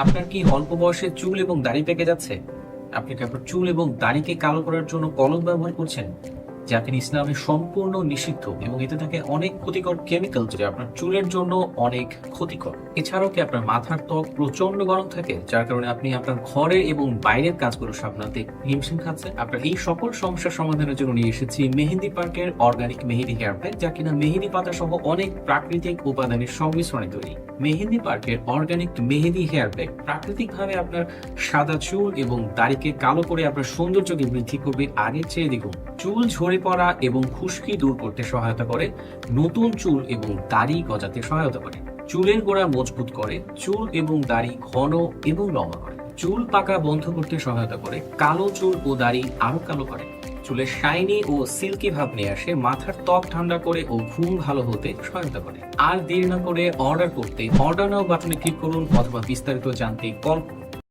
আপনার কি অল্প বয়সে চুল এবং দাড়ি পেকে যাচ্ছে? আপনি কি আপনার চুল এবং দাড়িকে কালো করার জন্য কলম ব্যবহার করছেন? যা কিনা ইসলামে সম্পূর্ণ নিষিদ্ধ এবং এতে থাকে অনেক ক্ষতিকর কেমিক্যাল যা আপনার চুলের জন্য অনেক ক্ষতিকর। এছাড়াও কি আপনার মাথার ত্বক প্রচণ্ড গরম থাকে, যার কারণে আপনি আপনার ঘরের এবং বাইরের কাজগুলো সামলাতে হিমশিম খাচ্ছেন? আপনার এই সকল সমস্যার সমাধানের জন্য নিয়ে এসেছি মেহেন্দি পার্কের অর্গানিক মেহেদি হেয়ার প্যাক যা কিনা মেহেদি পাতা সহ অনেক প্রাকৃতিক উপাদানের সংমিশ্রণে তৈরি। মেহেন্দি পার্কের অর্গানিক মেহেদি হেয়ার প্যাক প্রাকৃতিকভাবে আপনার সাদা চুল এবং দাড়িকে কালো করে আপনার সৌন্দর্যকে বৃদ্ধি করবে। আগের চেয়ে দেখুন, চুল ঝরে পড়া এবং খুশকি দূর করতে সহায়তা করে, নতুন চুল এবং দাড়ি গজাতে সহায়তা করে। চুলের গোড়া মজবুত করে, চুল এবং দাড়ি ঘন এবং লম্বা করে। চুল পাকা বন্ধ করতে সহায়তা করে, কালো চুল ও দাড়ি আরও কালো করে। চুলের শাইনি ও সিল্কি ভাব নিয়ে আসে, মাথার ত্বক ঠান্ডা করে ও ঘুম ভালো হতে সহায়তা করে। আর দেরি না করে অর্ডার করতে, অর্ডার নাও বাটনে ক্লিক করুন অথবা বিস্তারিত জানতে কল করুন।